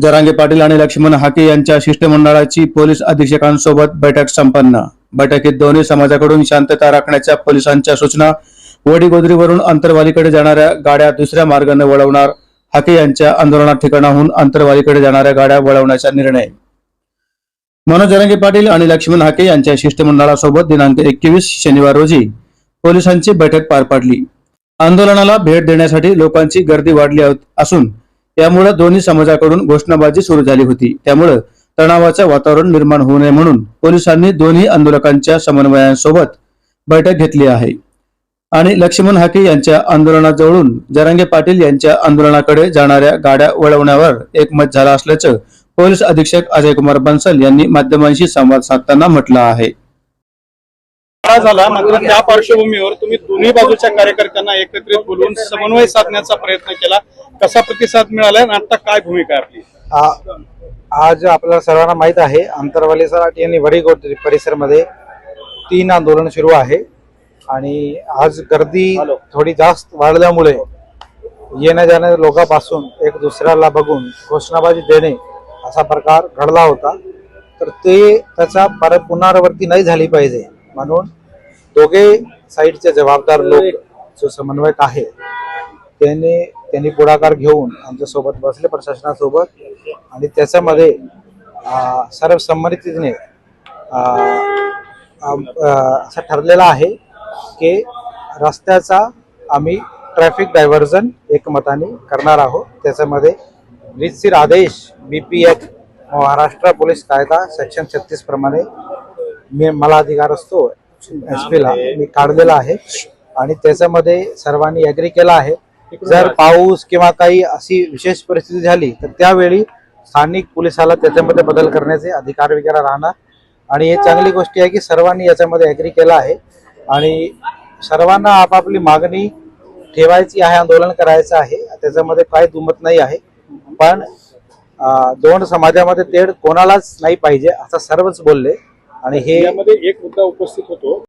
जरांगे पाटील आणि लक्ष्मण हाके यांच्या शिष्टमंडळाची पोलीस अधीक्षकांसोबत बैठक संपन्न. बैठकीत दोन्ही समाजाकडून शांतता राखण्याच्या पोलिसांच्या सूचना वडीगोदरीवरून अंतरवालीकडे जाणाऱ्या गाड्या दुसऱ्या मार्गाने वळवणार हाके यांच्या आंदोलनात ठिकाणाहून अंतरवालीकडे जाणाऱ्या गाड्या वळवण्याचा निर्णय. मनोज जरांगे पाटील आणि लक्ष्मण हाके यांच्या शिष्टमंडळासोबत दिनांक एकवीस शनिवार रोजी पोलिसांची बैठक पार पाडली. आंदोलनाला भेट देण्यासाठी लोकांची गर्दी वाढली असून त्यामुळे दोन्ही समाजाकडून घोषणाबाजी सुरू झाली होती. त्यामुळे तणावाचं वातावरण निर्माण होऊ नये म्हणून पोलिसांनी दोन्ही आंदोलकांच्या समन्वयांसोबत बैठक घेतली आहे. आणि लक्ष्मण हाके यांच्या आंदोलनाजवळून जरांगे पाटील यांच्या आंदोलनाकडे जाणाऱ्या गाड्या वळवण्यावर एकमत झालं असल्याचं पोलीस अधीक्षक अजय कुमार बन्सल यांनी माध्यमांशी संवाद साधताना म्हटलं आहे. झाला. मात्र त्या पार्श्वभूमीवर तुम्ही दोन्ही बाजूच्या कार्यकर्त्यांना एकत्रित बोलून समन्वय साधण्याचा प्रयत्न केला. कसा प्रतिसाद मिळाला आणि आता काय भूमिका आहे आपली? आज आपल्याला सर्वांना माहीत आहे आंतरवाली सराटी आणि वडीगोट परिसरमध्ये तीन आंदोलन सुरू आहे. आणि आज गर्दी थोडी जास्त वाढल्यामुळे येण्या जाणाऱ्या लोकांपासून एक दुसऱ्याला बघून घोषणाबाजी देणे असा प्रकार घडला होता. तर ते त्याचा परत पुनरावृत्ती नाही झाली पाहिजे. म्हणून दोघे साईडचे जबाबदार लोक जो समन्वयक आहे त्याने त्यांनी पुढाकार घेऊन आमच्यासोबत बसले प्रशासनासोबत आणि त्याच्यामध्ये अं, सर्वसंमतीने असं ठरलेलं आहे की रस्त्याचा आम्ही ट्रॅफिक डायव्हर्जन एकमताने करणार आहोत. त्याच्यामध्ये रीतशीर आदेश B P F Maharashtra police कायदा सेक्शन छत्तीस प्रमाणे मी मला अधिकार असतो एस पीला मी काढलेला आहे. आणि त्याच्यामध्ये सर्वांनी अग्री केला आहे. जर पाऊस किंवा काही अशी विशेष परिस्थिती झाली तर त्यावेळी स्थानिक पोलिसाला त्याच्यामध्ये बदल करण्याचे अधिकार वगैरे राहणार. आणि हे चांगली गोष्ट आहे की सर्वांनी याच्यामध्ये अग्री केला आहे. आणि सर्वांना आपापली मागणी ठेवायची आहे आंदोलन करायचं आहे. त्याच्यामध्ये काही दुमत नाही आहे. पण दोन समाजामध्ये तेढ कोणालाच नाही पाहिजे असं सर्वच बोलले. आणि हे यामध्ये एक मुद्दा उपस्थित होतो.